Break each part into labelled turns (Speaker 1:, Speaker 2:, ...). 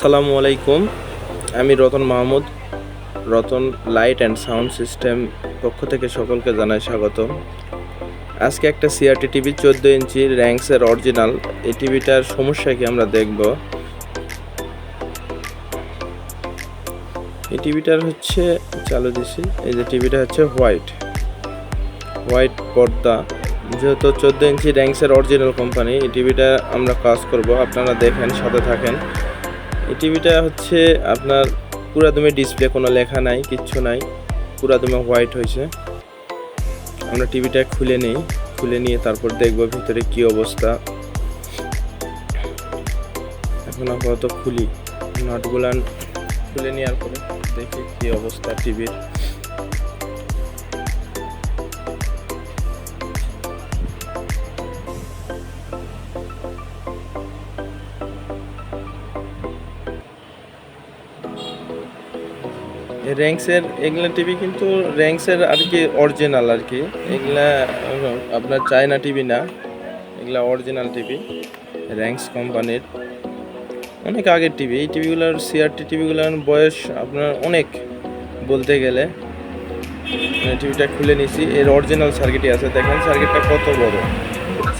Speaker 1: সালামু আলাইকুম। আমি Ratan Mahmud, Ratan light and sound system পক্ষ থেকে সকলকে জানাই স্বাগত আজকে একটা সিআরটি টিভি চোদ্দ ইঞ্চি র্যাঙ্কসের অরিজিনাল, এই টিভিটার সমস্যা কি আমরা দেখব? এই টিভিটার হচ্ছে, চালু দিছি, এই যে টিভিটা হচ্ছে হোয়াইট। হোয়াইট পর্দা। যেহেতু চোদ্দ ইঞ্চি র্যাঙ্কসের অরিজিনাল কোম্পানি, এই টিভিটা আমরা কাজ করব। আপনারা দেখেন, সাথে থাকেন। এই টিভিটা হচ্ছে আপনার পুরা দমে ডিসপ্লে কোনো লেখা নাই, কিচ্ছু নাই পুরা দমে হোয়াইট হয়েছে। আমরা টিভিটা খুলে নেই, খুলে নিয়ে তারপর দেখব ভিতরে কি অবস্থা। এখন আপাতত খুলি নাটগুলান খুলে নেওয়ার পরে দেখি কি অবস্থা টিভির। র্যাঙ্কসের এগুলা টিভি কিন্তু র্যাঙ্কসের আর কি অরিজিনাল আর কি। এগুলা, আপনার চায়না টিভি না, এগুলা অরিজিনাল টিভি র্যাঙ্কস কোম্পানির অনেক আগের টিভি এই টিভিগুলোর সিআরটি টিভিগুলোর বয়স আপনার অনেক, বলতে গেলে। টিভিটা খুলে নিছি, এর অরিজিনাল সার্কিটই আছে। দেখেন সার্কিটটা কত বড়।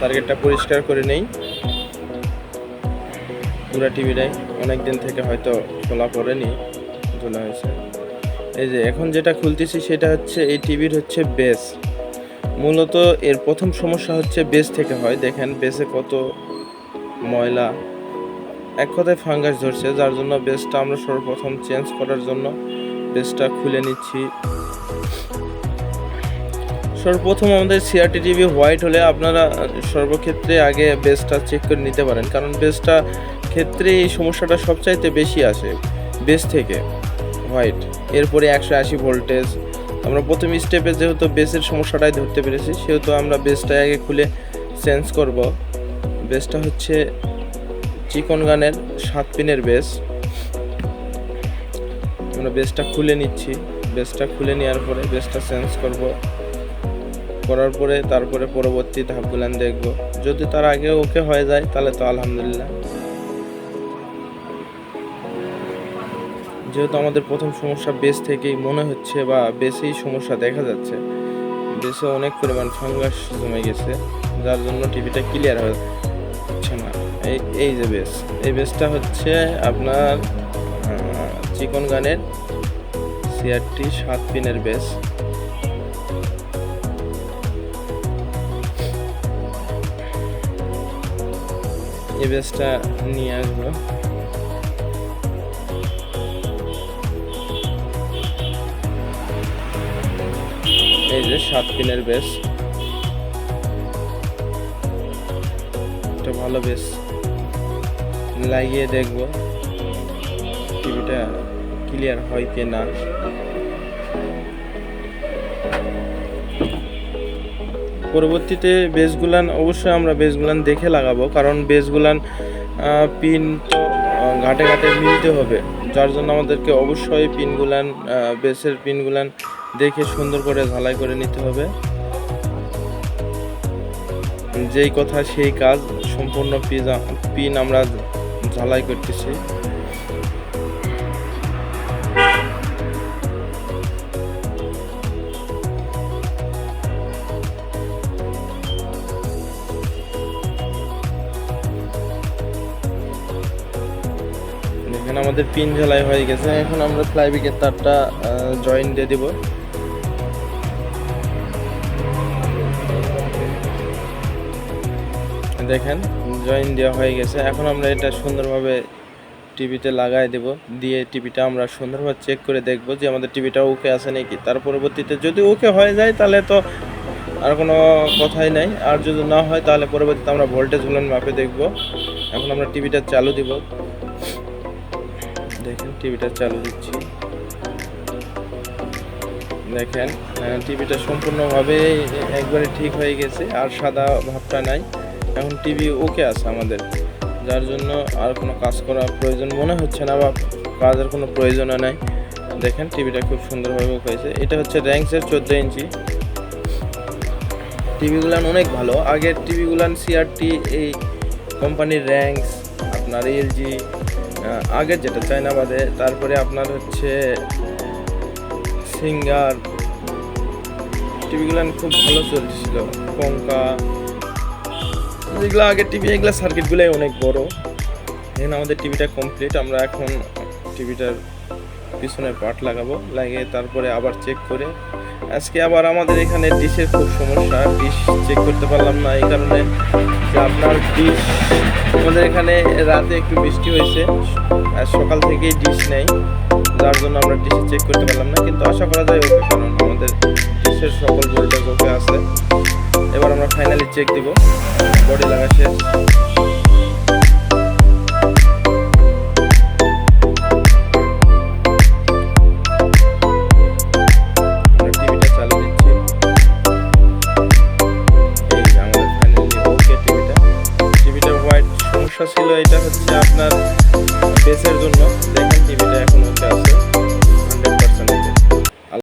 Speaker 1: সার্কিটটা পরিষ্কার করে নেই। পুরা টিভিটাই অনেক দিন থেকে হয়তো খোলা পড়েনি খোলা হয়েছে। এই যে এখন যেটা খুলতেছি সেটা হচ্ছে এই টিভির হচ্ছে বেস। মূলত এর প্রথম সমস্যা হচ্ছে বেস থেকে হয়। দেখেন বেসে কত ময়লা, এক কথায় ফাঙ্গাস ধরছে। যার জন্য বেসটা আমরা সর্বপ্রথম চেঞ্জ করার জন্য বেসটা খুলে নিচ্ছি। সর্বপ্রথম আমাদের সিআরটি টিভি হোয়াইট হলে আপনারা সর্বক্ষেত্রে আগে বেসটা চেক করে নিতে পারেন। কারণ বেসটা ক্ষেত্রে এই সমস্যাটা সবচাইতে বেশি আসে, বেস থেকে। হোয়াইট এরপরে একশো আশি ভোল্টেজ। আমরা প্রথম স্টেপে যেহেতু বেসের সমস্যাটাই ধরতে পেরেছি, সেহেতু আমরা বেসটা আগে খুলে চেঞ্জ করব। বেসটা হচ্ছে চিকন গানের সাত পিনের বেস আমরা বেসটা খুলে নিচ্ছি। বেসটা খুলে নেওয়ার পরে বেসটা চেঞ্জ করব। করার পরে তারপরে পরবর্তী ধাপগুলান দেখব। যদি তার আগে ওকে হয়ে যায়, তাহলে তো আলহামদুলিল্লাহ। যেহেতু আমাদের প্রথম সমস্যা বেস থেকেই মনে হচ্ছে বা বেসেই সমস্যা দেখা যাচ্ছে বেসে অনেক পরিমাণ ফাঙ্গাস জমে গেছে, যার জন্য টিভিটা ক্লিয়ার হচ্ছে না। এই এই যে বেস এই বেসটা হচ্ছে আপনার চিকন গানের সিআরটি সাত পিনের বেস এই বেসটা নিয়ে আসব। এই যে সাত পিনের বেস একটা ভালো বেস লাগিয়ে দেখব। টিভিটা ক্লিয়ার হয় কি না। পরবর্তীতে বেসগুলান অবশ্যই আমরা বেসগুলান দেখে লাগাবো, কারণ বেসগুলান পিন তো ঘাটে ঘাটে মিলতে হবে। যার জন্য আমাদেরকে অবশ্যই পিনগুলান বেসের পিনগুলান দেখে সুন্দর করে ঝালাই করে নিতে হবে। যেই কথা সেই কাজ সম্পূর্ণ পিজ পিন আমরা ঝালাই করতেছি। আমাদের পিন ঝালাই হয়ে গেছে। এখন আমরা ফ্লাইবিকের তারটা জয়েন দিয়ে দিব। দেখেন জয়েন দেওয়া হয়ে গেছে। এখন আমরা এটা সুন্দরভাবে টিভিতে লাগাই দেব। দিয়ে টিভিটা আমরা সুন্দরভাবে চেক করে দেখব যে আমাদের টিভিটা ওকে আছে নাকি। তার পরবর্তীতে যদি ওকে হয়ে যায়, তাহলে তো আর কোনো কথাই নাই। আর যদি না হয়, তাহলে পরবর্তীতে আমরা ভোল্টেজ ভোল্টেজগুলো মাপে দেখব। এখন আমরা টিভিটা চালু দিব। দেখেন, টিভিটা চালু দিচ্ছি দেখেন টিভিটা সম্পূর্ণভাবে একবারে ঠিক হয়ে গেছে, আর সাদা ভাবটা নাই। এখন টিভি ওকে আছে আমাদের, যার জন্য আর কোনো কাজ করা প্রয়োজন মনে হচ্ছে না বা কাজের কোনো প্রয়োজনও নাই। দেখেন, টিভিটা খুব সুন্দরভাবে হয়েছে। এটা হচ্ছে র্যাঙ্কসের চোদ্দ ইঞ্চি। টিভিগুলান অনেক ভালো। আগের টিভিগুলান সিআরটি এই কোম্পানির র্যাঙ্কস, আপনার এলজি আগের যেটা চায়না বাদে, তারপরে আপনার হচ্ছে, সিঙ্গার, টিভিগুলো খুব ভালো চলছিল। কঙ্কা যেগুলো আগে টিভি, এগুলো সার্কিটগুলোই অনেক বড়। এখানে আমাদের টিভিটা কমপ্লিট আমরা এখন টিভিটার পিছনে পার্ট লাগাবো, লাগিয়ে তারপরে আবার চেক করে। আজকে আবার আমাদের এখানে ডিশের খুব সমস্যা, ডিশ চেক করতে পারলাম না, এই কারণে যে আপনার ডিশ আমাদের এখানে রাতে একটু বৃষ্টি হয়েছে, আর সকাল থেকেই ডিশ নেই, যার জন্য আমরা ডিশ চেক করতে পারলাম না, কিন্তু আশা করা যায় ওকে, কারণ আমাদের ডিশের সকল ভোল্টেজ ওকে আছে। এবার আমরা ফাইনালি চেক দিব, বডি লাগা শেষ। এটা হচ্ছে আপনার বেসের জন্য।